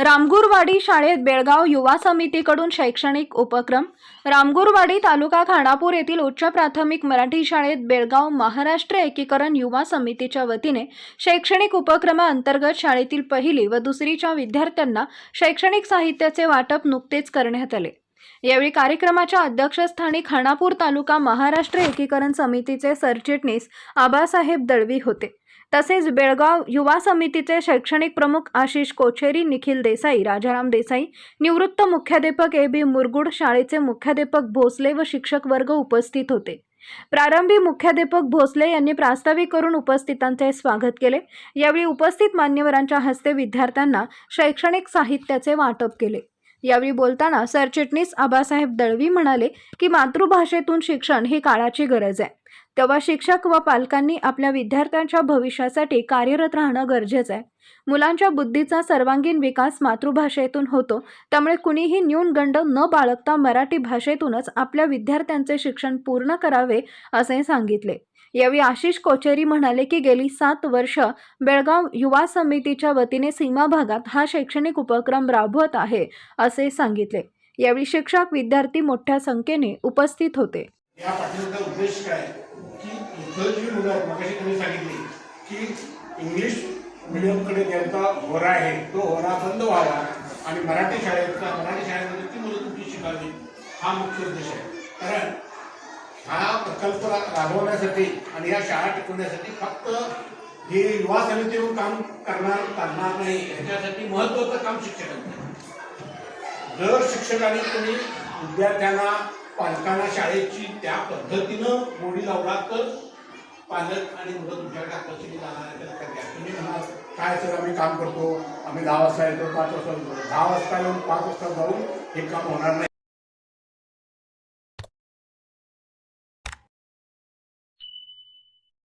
रामगुरवाडी शाळेत बेळगाव युवा समितीकडून शैक्षणिक उपक्रम. रामगुरवाडी तालुका खानापूर येथील उच्च प्राथमिक मराठी शाळेत बेळगाव महाराष्ट्र एकीकरण युवा समितीच्या वतीने शैक्षणिक उपक्रमाअंतर्गत शाळेतील पहिली व दुसरीच्या विद्यार्थ्यांना शैक्षणिक साहित्याचे वाटप नुकतेच करण्यात आले. यावेळी कार्यक्रमाच्या अध्यक्षस्थानी खानापूर तालुका महाराष्ट्र एकीकरण समितीचे सरचिटणीस आबासाहेब दळवी होते. तसेच बेळगाव युवा समितीचे शैक्षणिक प्रमुख आशिष कोचेरी निखिल देसाई राजाराम देसाई निवृत्त मुख्याध्यापक ए बी मुरगुड शाळेचे मुख्याध्यापक भोसले व शिक्षक वर्ग उपस्थित होते. प्रारंभी मुख्याध्यापक भोसले यांनी प्रास्ताविक करून उपस्थितांचे स्वागत केले. यावेळी उपस्थित मान्यवरांच्या हस्ते विद्यार्थ्यांना शैक्षणिक साहित्याचे वाटप केले. यावेळी बोलताना सरचिटणीस आबासाहेब दळवी म्हणाले की मातृभाषेतून शिक्षण ही काळाची गरज आहे. तेव्हा शिक्षक व पालकांनी आपल्या विद्यार्थ्यांच्या भविष्यासाठी कार्यरत राहणं गरजेचं आहे. मुलांच्या बुद्धीचा सर्वांगीण विकास मातृभाषेतून होतो त्यामुळे कुणीही न्यूनगंड न बाळगता मराठी भाषेतूनच आपल्या विद्यार्थ्यांचे शिक्षण पूर्ण करावे असे सांगितले. यावेळी आशिष कोचेरी म्हणाले की गेली सात वर्ष बेळगाव युवा समितीच्या वतीने सीमा भागात हा शैक्षणिक उपक्रम राबवत आहे असे सांगितले. यावेळी शिक्षक विद्यार्थी मोठ्या संख्येने उपस्थित होते. या पाठीमागचा उद्देश काय? की इथं जी मुलं आहेत मगाशी तुम्ही सांगितली की इंग्लिश मिडियमकडे ज्यांचा होरा आहे तो होरा बंद व्हावा आणि मराठी शाळेचा मराठी शाळेमध्ये ती मुलं तुमची शिकावी हा मुख्य उद्देश आहे. प्रकल्प राबवण्यासाठी आणि या शाळा टिकवण्यासाठी फक्त हे युवा समितीवर काम करणार करणार नाही याच्यासाठी महत्वाचं काम शिक्षकांचं जर शिक्षकांनी तुम्ही विद्यार्थ्यांना पालकांना शाळेची त्या पद्धतीनं गोडी लावला तर पालक आणि मुलं तुमच्याकडे आकर्षित जाणार आहे. तुम्ही म्हणाल काय सर आम्ही काम करतो आम्ही दहा वाजता येतो पाच वाजता दहा वाजता येऊन पाच वाजता जाऊन हे काम होणार नाही.